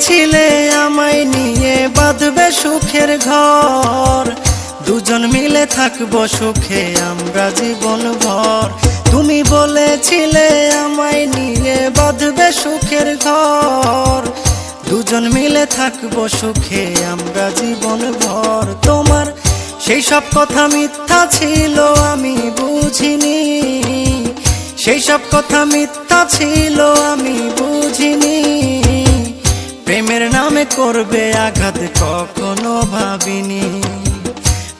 বলেছিলে আমায় নিয়ে বাঁধবে সুখের ঘর। দুজন মিলে থাকব সুখে, আমরা জীবন ভর। তুমি বলেছিলে আমায় নিয়ে বাঁধবে সুখের ঘর। দুজন মিলে থাকব সুখে, আমরা জীবন ভর। তোমার সেই সব কথা মিথ্যা ছিল, আমি বুঝিনি। সেই সব কথা মিথ্যা ছিল, আমি বুঝিনি। প্রেমের নামে করবে আঘাত কখনো ভাবিনি।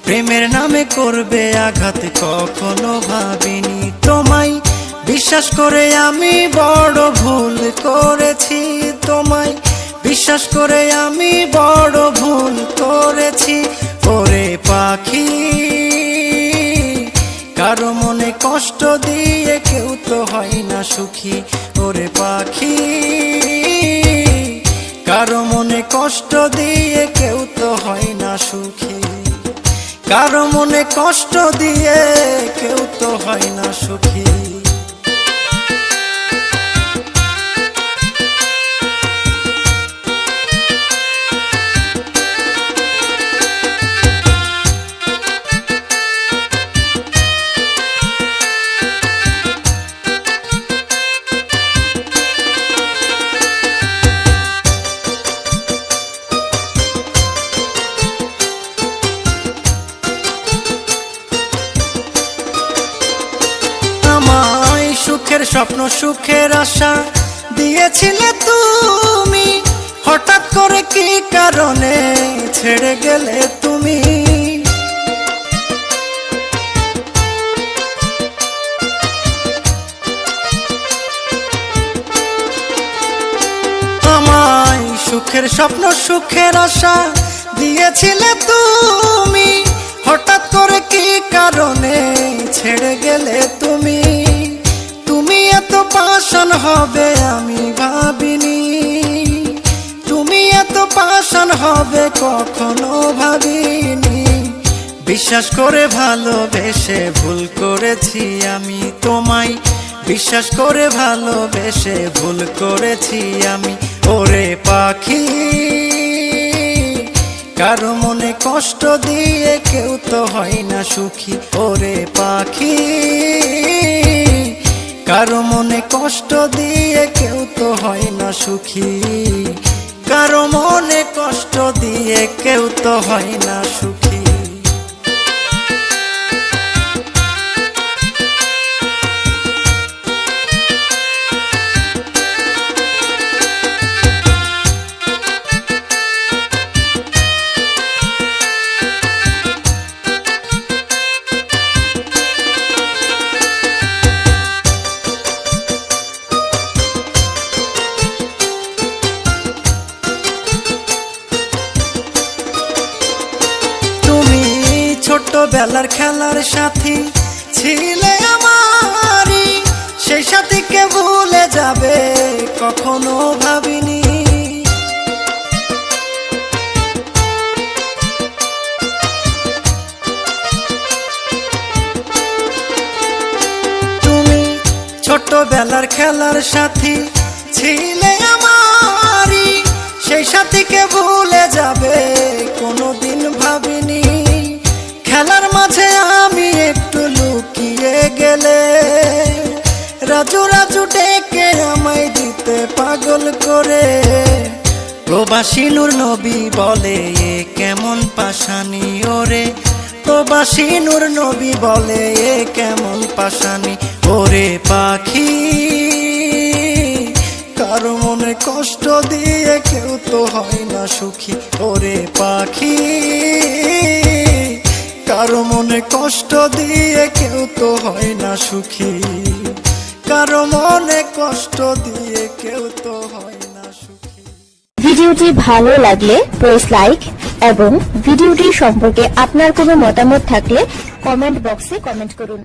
প্রেমের নামে করবে আঘাত কখনো ভাবিনি। তোমায় বিশ্বাস করে আমি বড় ভুল করেছি। তোমায় বিশ্বাস করে আমি বড় ভুল করেছি। ওরে পাখি, কারও মনে কষ্ট দিয়ে কেউ তো হয় না সুখী। ওরে পাখি কারও মনে কষ্ট দিয়ে কেউ তো হয় না সুখী। কারও মনে কষ্ট দিয়ে কেউ তো হয় না সুখী। সুখের স্বপ্ন, সুখের আশা দিয়েছিলে তুমি। হঠাৎ করে কি কারণে ছেড়ে গেলে তুমি? আমায় সুখের স্বপ্ন, সুখের আশা দিয়েছিলে তুমি। হঠাৎ করে কি কারণে ছেড়ে গেলে তুমি? হবে আমি ভাবিনি। তুমি এত পাষাণ হবে, কখনো ভাবিনি। বিশ্বাস করে ভালোবেসে ভুল করেছি আমি তোমায়। বিশ্বাস করে ভালোবেসে ভুল করেছি আমি ওরে পাখি। কারও মনে কষ্ট দিয়ে কেউ তো হয় না সুখী, ওরে পাখি। কারও মনে কষ্ট দিয়ে কেউ তো হয় না সুখী। কারও মনে কষ্ট দিয়ে কেউ তো হয় না সুখী। ছোটবেলার খেলার সাথী ছিলে আমারই। সেই সাথীকে ভুলে যাবে, কখনো ভাবিনি। তুমি ছোটবেলার খেলার সাথী ছিলে আমারই। সেই সাথীকে ভুলে যাবে রাজু রাজু ডেকে আমায় দিতে পাগল করে। প্রবাসী নূর নবী বলে, এ কেমন পাশানি ওরে? প্রবাসী নূর নবী বলে, এ কেমন পাশানি ওরে পাখি? কারও মনে কষ্ট দিয়ে কেউ তো হয় না সুখী ওরে পাখি? কারও মনে কষ্ট দিয়ে কেউ তো হয় না সুখী? ভিডিওটি ভালো লাগলে প্রেস লাইক এবং ভিডিওটি সম্পর্কে আপনার কোনো মতামত থাকলে কমেন্ট বক্সে কমেন্ট করুন।